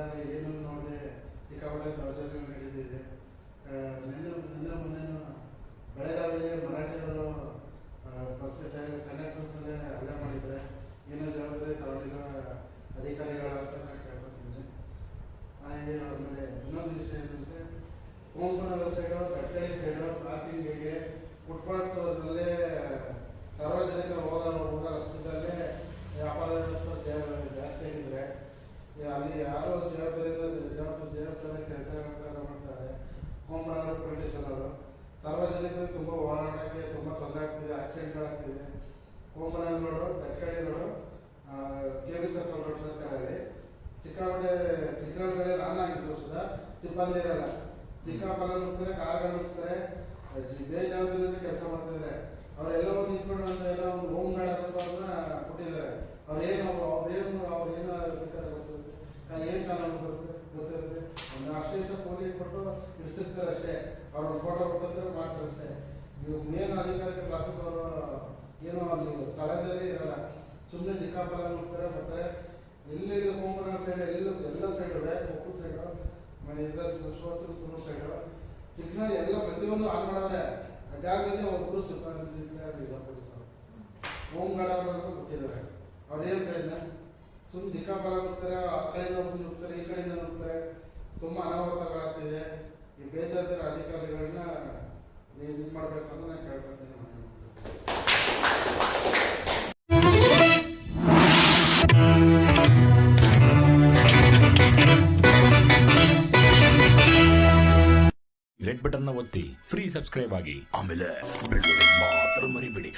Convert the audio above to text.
ಸರ್ಕಾರ ಏನು ನೋಡಿದೆ ಸಿಕ್ಕಾಪಟ್ಟೆ ದೌರ್ಜನ್ಯ ನಡೆದಿದೆ. ನಿನ್ನೆ ನಿನ್ನೆ ಮೊನ್ನೆನೂ ಬೆಳಗಾವಿಯಲ್ಲಿ ಮರಾಠಿಯವರು ಬಸ್ ಕಂಡಕ್ಟರ್ ಮೇಲೆ ಹಲ್ಲೆ ಮಾಡಿದರೆ ಏನೋ ಜವಾಬ್ದಾರಿ ತಗೊಂಡಿರೋ ಅಧಿಕಾರಿಗಳ ಹತ್ರ ನಾನು ಕೇಳ್ಕೊತೀನಿ. ಆಮೇಲೆ ಇನ್ನೊಂದು ವಿಷಯ ಏನಂದರೆ ಓಂಪನಗರ ಸೈಡು ಕಟ್ಟಳಿ ಸೈಡು ಪಾರ್ಕಿಂಗಿಗೆ ಫುಟ್ಪಾತ್ ಸಾರ್ವಜನಿಕ ಹೋಗಿ ಸಾರ್ವಜನಿಕರಿಗೆ ತುಂಬ ಓಡಾಡೋಕ್ಕೆ ತುಂಬ ತೊಂದರೆ ಆಗ್ತಿದೆ ಆಕ್ಸಿಡೆಂಟ್ಗಳಾಗ್ತಿದೆ ಕೋಮನ road ಕಟ್ಕಳಿ road K V circle road ಸರ್ಕಾರದಲ್ಲಿ ಸಿಕ್ಕಾಪಟ್ಟೆ ಸಿಗ್ನಲ್ಗಳೇ ರಾನ್ ಆಗಿದ್ರು ಸುಧಾ ಸಿಬ್ಬಂದಿ ಇರಲ್ಲ. ಸಿಕ್ಕಾಪಲ್ಲ ನುಗ್ತಾರೆ ಕಾರ್ಗಳು ನುಗ್ಸ್ತಾರೆ ಬೇಜವಾಬ್ದಾರಿಯಿಂದ ಕೆಲಸ ಮಾಡ್ತಿದ್ದಾರೆ. ಅವರೆಲ್ಲ ಒಂದು ನಿಂತ್ಕೊಂಡು ಅಂತ ಎಲ್ಲ ಒಂದು ಹೋಮ್ ಗಾರ್ಡ್ ಕೊಟ್ಟು ಇಡಿಸಿರ್ತಾರೆ ಅಷ್ಟೇ. ಅವ್ರ ಒಂದು ಫೋಟೋ ಕೊಟ್ಟಿರ್ತಾರೆ ಮಾಡ್ತಾರೆ ಅಷ್ಟೇ. ನೀವು ಮೇನ್ ಅಧಿಕಾರಿಗಳು ಟ್ರಾಫಿಕ್ ಅವರು ಏನೋ ಅಲ್ಲಿ ಸ್ಥಳದಲ್ಲಿ ಇರಲ್ಲ. ಸುಮ್ಮನೆ ದಿಕ್ಕಾಪಾಲ ಹೋಗ್ತಾರೆ, ಬರ್ತಾರೆ. ಎಲ್ಲಿ ಕೊಂಕಣ ಸೈಡ್ ಎಲ್ಲ ಎಲ್ಲ ಸೈಡು ಕೊಪ್ಪಳ ಸೈಡು ಮನೆ ಇದ್ರಲ್ಲಿ ಸೋತ್ರ ಸೈಡು ಸಿಗ್ನಲ್ ಎಲ್ಲ ಪ್ರತಿಯೊಂದು ಆನ್ ಮಾಡವ್ರೆ ಆ ಜಾಗದಲ್ಲಿ ಒಬ್ಬರು ಸಿಬ್ಬಂದಿ ಪೊಲೀಸರು ಹೋಮ್ ಗಾರ್ಡ್ ಅವರು. ಕೊಟ್ಟಿದ್ದಾರೆ ಅವ್ರು ಹೇಳ್ತಾ ಹೇಳಿದ ಸುಮ್ಮನೆ ದಿಕ್ಕಾಪಾಲ ಹೋಗ್ತಾರೆ ಆ ಕಡೆಯಿಂದ ಒಬ್ಬರು ಹೋಗ್ತಾರೆ ಈ ಕಡೆಯಿಂದ ನುಗ್ತಾರೆ ತುಂಬ ಅನಾಹುತಗಳಾಗ್ತಿದೆ. ಈ ಬೇಜಾರ ಅಧಿಕಾರಿಗಳನ್ನ ನೀವು ಇದು ಮಾಡ್ಬೇಕಂತ ನಾನು ಕೇಳ್ಕೊತೀನಿ ನಾನು ರೆಡ್ ಬಟನ್ ಒತ್ತಿ ಫ್ರೀ ಸಬ್ಸ್ಕ್ರೈಬ್ ಆಗಿ. ಆಮೇಲೆ ಮಾತ್ರ ಮರಿಬೇಡಿ.